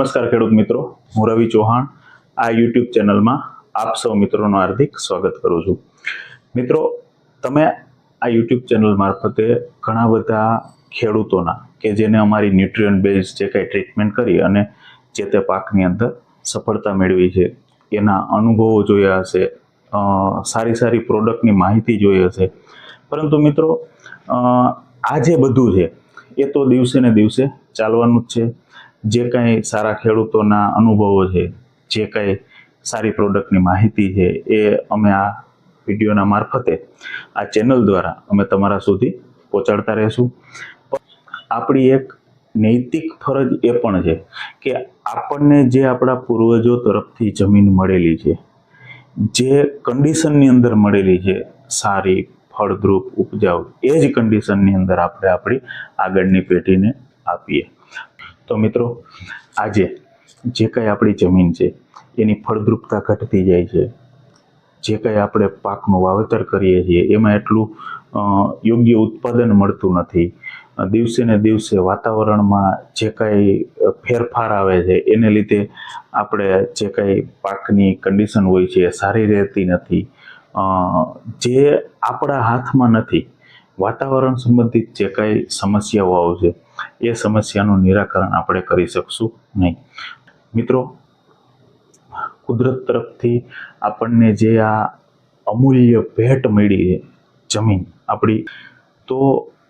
નમસ્કાર ખેડૂત મિત્રો, હું રવિ ચૌહાણ. આ યુટ્યુબ ચેનલમાં આપ સૌ મિત્રોનું હાર્દિક સ્વાગત કરું છું. મિત્રો, તમે આ યુટ્યુબ ચેનલ મારફતે ઘણા બધા ખેડૂતોના કે જેને અમારી ન્યુટ્રિયન બેઝ જે કાંઈ ટ્રીટમેન્ટ કરી અને જે તે પાકની અંદર સફળતા મેળવી છે, એના અનુભવો જોયા હશે સારી સારી પ્રોડક્ટની માહિતી જોઈ હશે. પરંતુ મિત્રો આ જે બધું છે, એ તો દિવસે ને દિવસે ચાલવાનું જ છે. જે કાંઈ સારા ખેડૂતોના અનુભવો છે, જે કાંઈ સારી પ્રોડક્ટની માહિતી છે, એ અમે આ વિડીયોના મારફતે આ ચેનલ દ્વારા અમે તમારા સુધી પહોંચાડતા રહીશું. આપણી એક નૈતિક ફરજ એ પણ છે કે આપણને જે આપણા પૂર્વજો તરફથી જમીન મળેલી છે, જે કન્ડિશનની અંદર મળેલી છે, સારી, ફળદ્રુપ, ઉપજાઉ, એ જ કન્ડિશનની અંદર આપણે આપણી આગળની પેઢીને આપીએ. તો મિત્રો, આજે જે કાંઈ આપણી જમીન છે, એની ફળદ્રુપતા ઘટતી જાય છે. જે કાંઈ આપણે પાકનું વાવેતર કરીએ છીએ, એમાં એટલું યોગ્ય ઉત્પાદન મળતું નથી. દિવસે ને દિવસે વાતાવરણમાં જે કાંઈ ફેરફાર આવે છે, એને લીધે આપણે જે કાંઈ પાકની કન્ડિશન હોય છે, એ સારી રહેતી નથી. જે આપણા હાથમાં નથી, વાતાવરણ સંબંધિત જે કાંઈ સમસ્યાઓ આવશે એ સમસ્યાનું નિરાકરણ આપણે કરી શકશું નહીં. મિત્રો, કુદરત તરફથી આપણને જે આ અમૂલ્ય ભેટ મળી છે જમીન આપણી, તો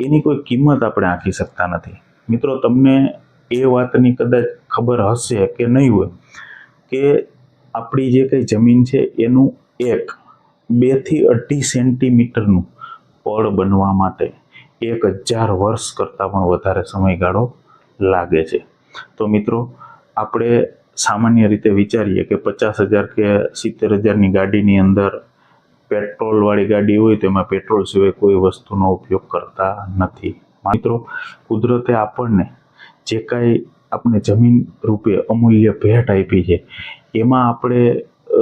એની કોઈ કિંમત આપણે આંકી શકતા નથી. મિત્રો, તમને એ વાતની કદાચ ખબર હશે કે નહીં હોય કે આપણી જે કંઈ જમીન છે એનું એક બેથી અઢી સેન્ટીમીટરનું પડ બનવા માટે એક હજાર વર્ષ કરતાં પણ વધારે સમયગાળો લાગે છે. તો મિત્રો, આપણે સામાન્ય રીતે વિચારીએ કે પચાસ હજાર કે સિત્તેર હજારની ગાડીની અંદર પેટ્રોલવાળી ગાડી હોય તો એમાં પેટ્રોલ સિવાય કોઈ વસ્તુનો ઉપયોગ કરતા નથી. મિત્રો, કુદરતે આપણને જે કાંઈ આપણે જમીન રૂપે અમૂલ્ય ભેટ આપી છે, એમાં આપણે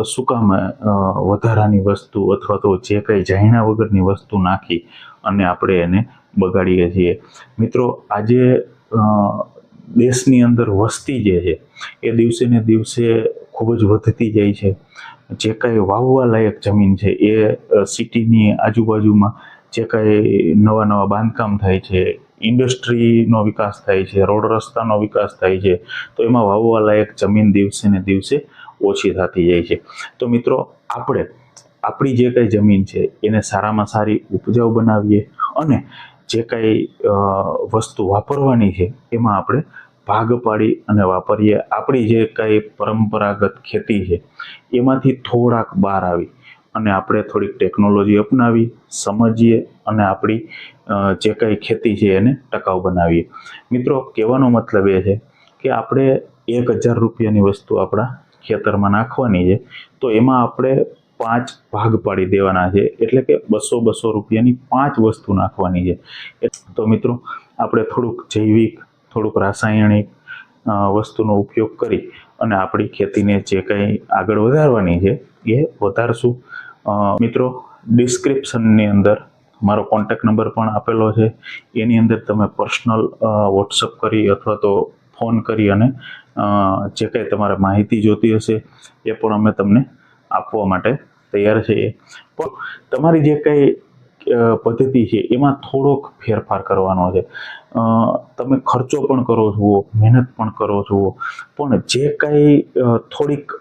શું કામ વધારાની વસ્તુ અથવા તો જે કાંઈ જાણ્યા વગરની વસ્તુ નાખી અને આપણે એને બગાડીએ છીએ. મિત્રો, આજે દેશની અંદર વસ્તી જે છે, એ દિવસે ને દિવસે ખૂબ જ વધતી જાય છે. જે કાંઈ વાવવા લાયક જમીન છે, એ સિટીની આજુબાજુમાં જે કાંઈ નવા નવા બાંધકામ થાય છે, ઇન્ડસ્ટ્રીનો વિકાસ થાય છે, રોડ રસ્તાનો વિકાસ થાય છે, તો એમાં વાવવા લાયક જમીન દિવસે ને દિવસે ઓછી થતી જાય છે. તો મિત્રો, આપણે આપણી જે કાંઈ જમીન છે, એને સારામાં સારી ઉપજાઉ બનાવીએ અને જે કાંઈ વસ્તુ વાપરવાની છે, એમાં આપણે ભાગ પાડી અને વાપરીએ. આપણી જે કાંઈ પરંપરાગત ખેતી છે, એમાંથી થોડાક બહાર આવી અને આપણે થોડીક ટેકનોલોજી અપનાવી, સમજીએ અને આપણી જે કાંઈ ખેતી છે એને ટકાઉ બનાવીએ. મિત્રો, કહેવાનો મતલબ એ છે કે આપણે એક હજાર રૂપિયાની વસ્તુ આપણા ખેતરમાં નાખવાની છે, તો એમાં આપણે પાંચ ભાગ પાડી દેવાના છે. એટલે કે બસો બસો રૂપિયાની પાંચ વસ્તુ નાખવાની છે. તો મિત્રો, આપણે થોડુંક જૈવિક, થોડુંક રાસાયણિક વસ્તુનો ઉપયોગ કરી અને આપણી ખેતીને જે કંઈ આગળ વધારવાની છે, એ વધારશું. મિત્રો, ડિસ્ક્રિપ્શનની અંદર મારો કોન્ટેક્ટ નંબર પણ આપેલો છે. એની અંદર તમે પર્સનલ વોટ્સઅપ કરી અથવા તો ફોન કરી અને જે કંઈ તમારે માહિતી જોતી હશે, એ પણ અમે તમને આપવા માટે તૈયાર છીએ પણ તમારી જે કંઈ પદ્ધતિ છે, એમાં થોડોક ફેરફાર કરવાનો છે. તમે ખર્ચો પણ કરો છો, મહેનત પણ કરો છો, પણ જે કાંઈ થોડીક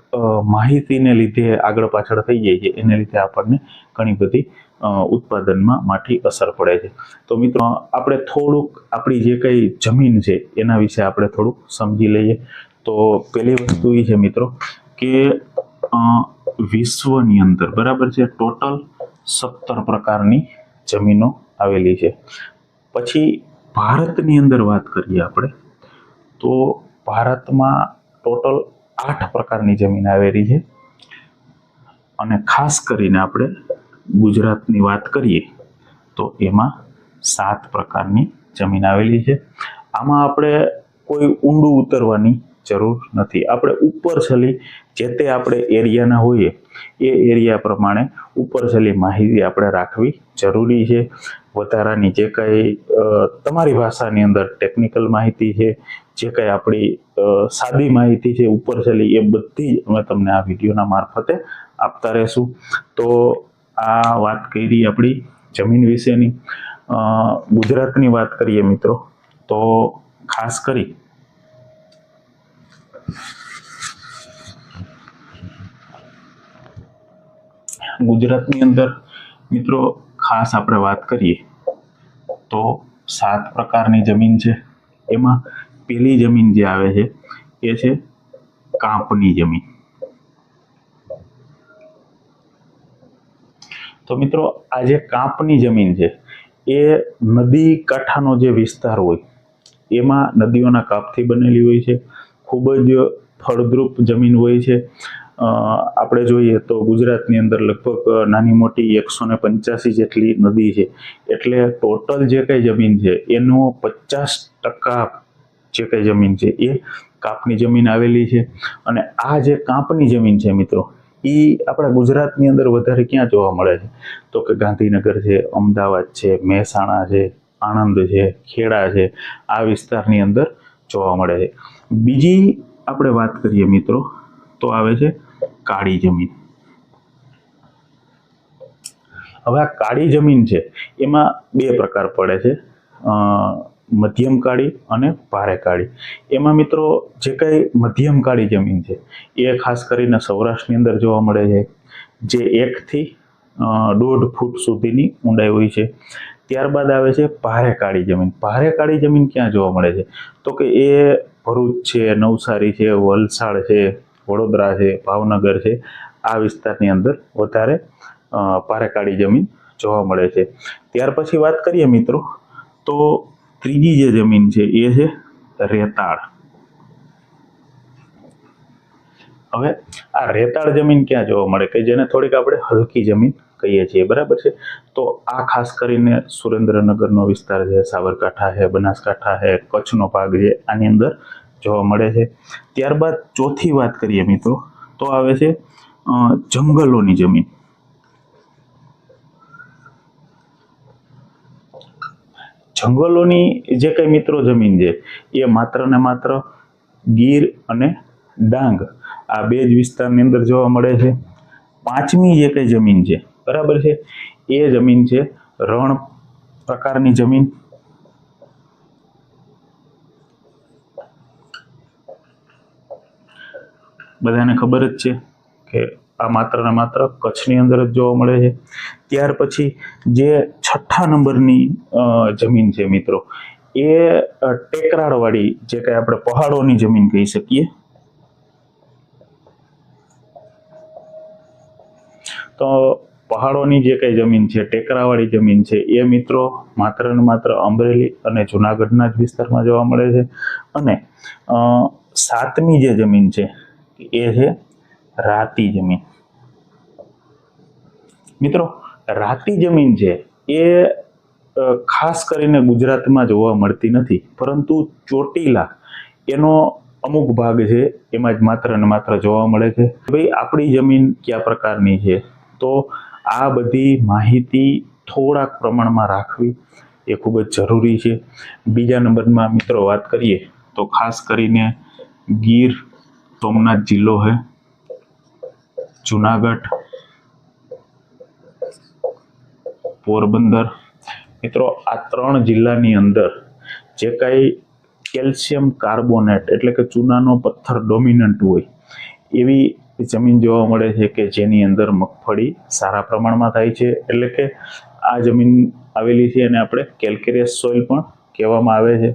માહિતીને લીધે આગળ પાછળ થઈ જાય છે, એને લીધે આપણને ઘણી બધી ઉત્પાદનમાં માઠી અસર પડે છે. તો મિત્રો, આપણે થોડુંક આપણી જે કંઈ જમીન છે, એના વિશે આપણે થોડુંક સમજી લઈએ. તો પહેલી વસ્તુ એ છે મિત્રો, કે વિશ્વની અંદર, બરાબર છે? ટોટલ સત્તર પ્રકારની જમીનો આવેલી છે. પછી ભારતની અંદર વાત કરીએ આપણે, તો ભારતમાં ટોટલ આઠ પ્રકારની જમીન આવેલી છે. અને ખાસ કરીને આપણે ગુજરાતની વાત કરીએ, તો એમાં સાત પ્રકારની જમીન આવેલી છે. આમાં આપણે કોઈ ઊંડું ઉતરવાની જરૂર નથી. આપણે ઉપર છલી જે તે આપણે એરિયાના હોઈએ, એ એરિયા પ્રમાણે ઉપર છલી માહિતી આપણે રાખવી જરૂરી છે. વધારાની જે કંઈ તમારી ભાષાની અંદર ટેકનિકલ માહિતી છે, જે કંઈ આપણી સાદી માહિતી છે, ઉપર છલી એ બધી અમે તમને આ વિડીયોના મારફતે આપતા રહેશું. તો આ વાત કરી આપણી જમીન વિશેની. ગુજરાતની વાત કરીએ મિત્રો, તો ખાસ કરી ગુજરાતની અંદર મિત્રો ખાસ આપણે વાત કરીએ તો સાત પ્રકારની જમીન છે. એમાં પેલી જમીન જે આવે છે એ છે કાંપની જમીન. તો મિત્રો આ જે કાંપની જમીન છે એ નદી કાંઠાનો જે વિસ્તાર હોય, એમાં નદીઓના કાપથી બનેલી હોય છે. ખૂબ જ ફળદ્રુપ જમીન હોય છે. આપણે જોઈએ તો ગુજરાતની અંદર લગભગ નાની મોટી એકસો ને પંચ્યાસી જેટલી નદી છે. એટલે ટોટલ જે કંઈ જમીન છે, એનો પચાસ ટકા જે કંઈ જમીન છે, એ કાપની જમીન આવેલી છે. અને આ જે કાંપની જમીન છે મિત્રો, એ આપણા ગુજરાતની અંદર વધારે ક્યાં જોવા મળે છે? તો કે ગાંધીનગર છે, અમદાવાદ છે, મહેસાણા છે, આણંદ છે, ખેડા છે, આ વિસ્તારની અંદર જોવા મળે છે. બીજી આપણે વાત કરીએ મિત્રો, તો આવે છે કાળી જમીન. હવે આ કાળી જમીન છે, એમાં બે પ્રકાર પડે છે મધ્યમ કાળી અને ભારે કાળી. એમાં મિત્રો જે કંઈ મધ્યમ કાળી જમીન છે, એ ખાસ કરીને સૌરાષ્ટ્રની અંદર જોવા મળે છે, જે એકથી દોઢ ફૂટ સુધીની ઊંડાઈ હોય છે. ત્યારબાદ આવે છે ભારે કાળી જમીન. ભારે કાળી જમીન ક્યાં જોવા મળે છે? તો કે એ ભરૂચ છે, નવસારી છે, વલસાડ છે, વડોદરા છે, ભાવનગર છે, આ વિસ્તારની અંદર વધારે પારેકાળી જમીન જોવા મળે છે. ત્યાર પછી વાત કરીએ મિત્રો, તો ત્રીજી જે જમીન છે એ છે રેતાળ. હવે આ રેતાળ જમીન ક્યાં જોવા મળે? કે જેને થોડીક આપણે હલકી જમીન કહીએ છીએ, બરાબર છે? તો આ ખાસ કરીને સુરેન્દ્રનગરનો વિસ્તાર છે, સાબરકાંઠા છે, બનાસકાંઠા છે, કચ્છનો ભાગ છે, આની અંદર જોવા મળે છે. ત્યારબાદ ચોથી વાત કરીએ મિત્રો, તો આવે છે જંગલોની જમીન. જંગલોની જે કંઈ મિત્રો જમીન છે, એ માત્ર ને માત્ર ગીર અને ડાંગ આ બે જ વિસ્તારની અંદર જોવા મળે છે. પાંચમી જે કંઈ જમીન છે બરાબર છે? એ જમીન છે, રણ પ્રકારની જમીન. બધાને ખબર જ છે કે આ માત્ર ને માત્ર કચ્છની અંદર જ જોવા મળે છે. ત્યાર પછી જે છઠ્ઠા નંબરની જમીન છે મિત્રો, એ ટેકરાળવાળી જે કંઈ આપણે પહાડોની જમીન કહી શકીએ. તો પહાડોની જે કંઈ જમીન છે, ટેકરાવાળી જમીન છે, એ મિત્રો માત્ર ને માત્ર અમરેલી અને જુનાગઢના જ વિસ્તારમાં જોવા મળે છે. અને સાતમી જે જમીન છે, એ છે રાતી જમીન. મિત્રો, રાતી જમીન છે, એ ખાસ કરીને ગુજરાતમાં જોવા મળતી નથી, પરંતુ ચોટીલા એનો અમુક ભાગ છે, એમાં જ માત્ર ને માત્ર જોવા મળે છે. ભાઈ, આપણી જમીન કયા પ્રકારની છે? તો આ બધી માહિતી થોડાક પ્રમાણમાં રાખવી એ ખૂબ જ જરૂરી છે. બીજા નંબરમાં મિત્રો વાત કરીએ તો ખાસ કરીને ગીર સોમનાથ જિલ્લો છે જુનાગઢ, પોરબંદર. મિત્રો આ ત્રણ જિલ્લાની અંદર જે કાંઈ કેલ્શિયમ કાર્બોનેટ એટલે કે ચૂનાનો પથ્થર ડોમિનન્ટ હોય એવી જમીન જોવા મળે છે કે જેની અંદર મગફળી સારા પ્રમાણમાં થાય છે. એટલે કે આ જમીન આવેલી છે અને આપણે કેલ્કેરિયસ સોઇલ પણ કહેવામાં આવે છે.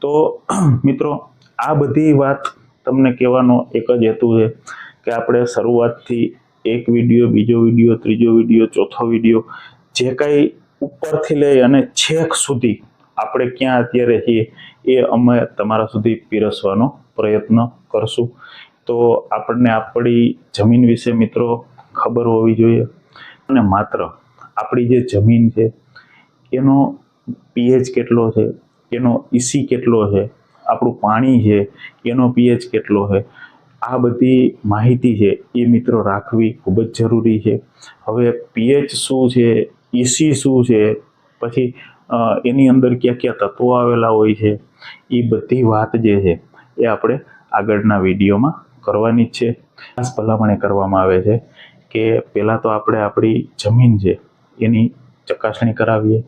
તો મિત્રો, આ બધી વાત તમને કહેવાનો એક જ હેતુ છે કે આપણે શરૂઆતથી એક વીડિયો, બીજો વીડિયો, ત્રીજો વીડિયો, ચોથો વીડિયો જે કાંઈ ઉપરથી લઈ અને છેક સુધી આપણે ક્યાં અત્યારે છીએ એ અમે તમારા સુધી પીરસવાનો પ્રયત્ન કરશું. તો આપણને આપણી જમીન વિશે મિત્રો ખબર હોવી જોઈએ. અને માત્ર આપણી જે જમીન છે, એનો પીએચ કેટલો છે, એનો ઈસી કેટલો છે, આપણું પાણી છે, એનો પીએચ કેટલો છે, આ બધી માહિતી છે એ મિત્રો રાખવી ખૂબ જ જરૂરી છે. હવે પીએચ શું છે ઈસી શું છે, પછી એની અંદર કયા કયા તત્વો આવેલા હોય છે, એ બધી વાત જે છે એ આપણે આગળના વિડીયોમાં કરવાની જ છે. ખાસ ભલામણ કરવામાં આવે છે કે પહેલાં તો આપણે આપણી જમીન છે, એની ચકાસણી કરાવીએ.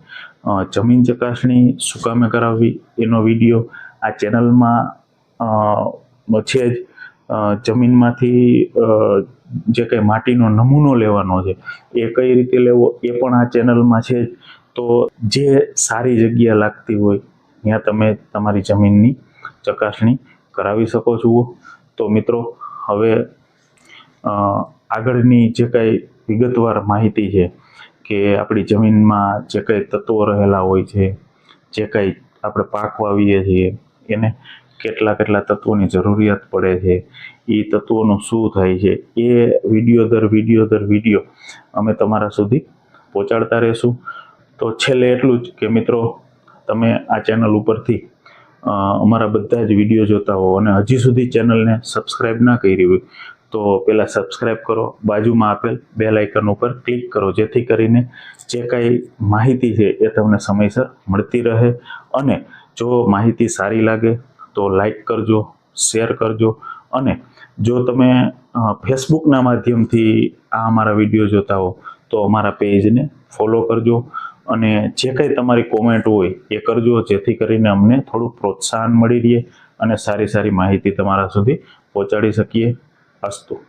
જમીન ચકાસણી શું કામે કરાવવી એનો વીડિયો આ ચેનલમાં છે જ. જમીનમાંથી જે કંઈ માટીનો નમૂનો લેવાનો છે, એ કઈ રીતે લેવો એ પણ આ ચેનલમાં છે જ. તો જે સારી જગ્યા લાગતી હોય, ત્યાં તમે તમારી જમીનની ચકાસણી કરાવી શકો છો. તો મિત્રો, હવે આગળની જે કાંઈ વિગતવાર માહિતી છે કે આપણી જમીનમાં જે કાંઈ તત્વો રહેલા હોય છે, જે કાંઈ આપણે પાક વાવીએ છીએ, એને કેટલા કેટલા તત્વોની જરૂરિયાત પડે છે, એ તત્વોનું શું થાય છે, એ વીડિયો દર વીડિયો દર વીડિયો અમે તમારા સુધી પહોંચાડતા રહીશું. તો છેલ્લે એટલું જ કે મિત્રો, તમે આ ચેનલ ઉપરથી અમારા બધા જ વીડિયો જોતા હો અને હજી સુધી ચેનલને સબસ્ક્રાઇબ ના કરી હોય તો પહેલાં સબસ્ક્રાઇબ કરો, બાજુમાં આપેલ બેલ આઇકન ઉપર ક્લિક કરો, જેથી કરીને જે કાંઈ માહિતી છે એ તમને સમયસર મળતી રહે અને જો માહિતી સારી લાગે તો લાઈક કરજો શેર કરજો અને જો તમે ફેસબુકના માધ્યમથી આ અમારા વીડિયો જોતા હો તો અમારા પેજને ફોલો કરજો અને જે કંઈ તમારી કોમેન્ટ હોય એ કરજો, જેથી કરીને અમને થોડું પ્રોત્સાહન મળી રહે અને સારી સારી માહિતી તમારા સુધી પહોંચાડી શકીએ. અસ્તુ.